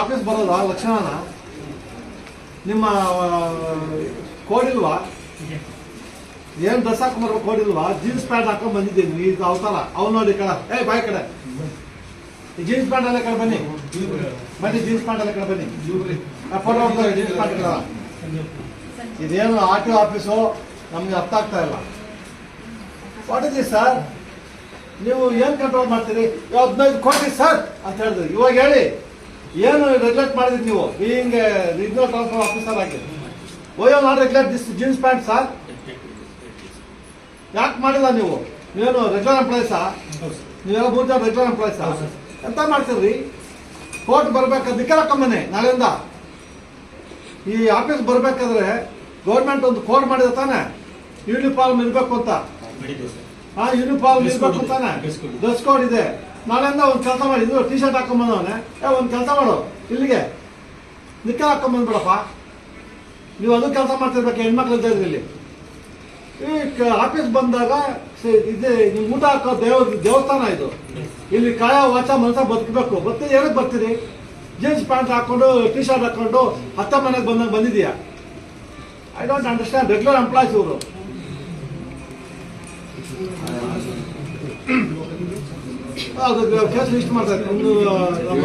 Office ಬರೋದಾ ಲಕ್ಷಣನ ನಿಮ್ಮ ಕೋಡಿಲ್ವಾ ಇಲ್ವಾ? ಏನ್ ಡ್ರೆಸ್ ಹಾಕೊಂಡ್ಬರ ಕೋಡ್ ಇಲ್ವಾ? ಜೀನ್ಸ್ ಪ್ಯಾಂಟ್ ಹಾಕೊಂಡ್ ಬಂದಿದ್ದೀನಿ ಇದು ಅವತಾರ ಅವ್ನು ನೋಡಿ ಕಡ. ಏ, ಬಾಯ್ ಕಡೆ. ಜೀನ್ಸ್ ಪ್ಯಾಂಟ್ ಎಲ್ಲ ಕಡೆ ಬನ್ನಿ. ಬನ್ನಿ ಜೀನ್ಸ್ ಪ್ಯಾಂಟ್ ಎಲ್ಲ ಕಡೆ ಬನ್ನಿ. ಫೋಟೋ ಜೀನ್ಸ್ ಪ್ಯಾಂಟ್ ಕಡೆ. ಇದೇನು ಆರ್ ಟಿ ಆಫೀಸು ನಮ್ಗೆ ಅರ್ಥ ಆಗ್ತಾ ಇಲ್ಲ. ವಾಟ್ ಸರ್ ನೀವು ಏನ್ ಕಂಟ್ರೋಲ್ ಮಾಡ್ತೀರಿ? ಹದಿನೈದು ಕೋಟಿ ಸರ್ ಅಂತ ಹೇಳಿದ್ರು. ಇವಾಗ ಹೇಳಿ. ಏನು ರೆಗ್ಯುಲೇಟ್ ಮಾಡಿದ್ರಿ ನೀವು? ಹಿಂಗೆ ರಿಜಿನಲ್ ಟ್ರಾನ್ಸ್ಫರ್ ಆಫೀಸರ್ ಆಗಿ. Oh you not regulate this jeans pant sir ಯಾಕೆ ಮಾಡಿಲ್ಲ ನೀವು? ನೀವೇನು ರೆಗ್ಯುಲರ್ ಎಂಪ್ಲಾಯೀಸಾ ನೀವೆಲ್ಲ ಮೂರು ಜನ ರೆಗ್ಯುಲರ್ ಎಂಪ್ಲಾಯೀಸಾ ಎಂತ ಮಾಡ್ತೀರಿ ಕೋರ್ಟ್ ಬರ್ಬೇಕಾದ್ರೆ ದಿಕ್ಕ ಹಾಕೊಂಬನ್ನಿ ನಾಳೆಯಿಂದ. ಈ ಆಫೀಸ್ ಬರ್ಬೇಕಾದ್ರೆ ಗೌರ್ಮೆಂಟ್ ಒಂದು ಕೋಡ್ ಮಾಡಿದ ತಾನೆ ಯೂನಿಫಾರ್ಮ್ ಇರ್ಬೇಕು ಅಂತ. ಹಾ ಯೂನಿಫಾರ್ಮ್ ಇರ್ಬೇಕು ಅಂತಾನೆ ಡ್ರೆಸ್ ಕೋಡ್ ಇದೆ. ನಾಳೆಯಿಂದ ಒಂದು ಕೆಲಸ ಮಾಡಿ. ಇದು ಟಿ ಶರ್ಟ್ ಹಾಕೊಂಬಂದವನೆ ಏ, ಒಂದು ಕೆಲಸ ಮಾಡು. ಇಲ್ಲಿಗೆ. ನಿಕ್ಕ ಹಾಕೊಂಬಂದ್ಬಿಡಪ್ಪ ನೀವು ಅದು ಕೆಲಸ ಮಾಡ್ತಿರ್ಬೇಕು. ಹೆಣ್ಮಕ್ಳು ಇದ್ದ ಇಲ್ಲಿ ಈ ಆಫೀಸ್ ಬಂದಾಗ ಇದು ನೀವು ಊಟ ಹಾಕೋ ದೇವ, ದೇವಸ್ಥಾನ ಇದು. ಇಲ್ಲಿ ಕಾಯ, ವಾಚ ಮನಸ ಬದುಕಬೇಕು. ಮತ್ತೆ ಏನಕ್ಕೆ ಬರ್ತೀರಿ? ಜೀನ್ಸ್ ಪ್ಯಾಂಟ್ ಹಾಕೊಂಡು ಟಿ ಶರ್ಟ್ ಹಾಕೊಂಡು ಹತ್ತ ಮನೆಗೆ ಬಂದಾಗ ಬಂದಿದೆಯಾ I don't understand regular employees ಇವರು. ಅದು ಕೆಲಸ ಇಷ್ಟು ಮಾಡ್ತಾರೆ ಒಂದು ನಮ್ಮ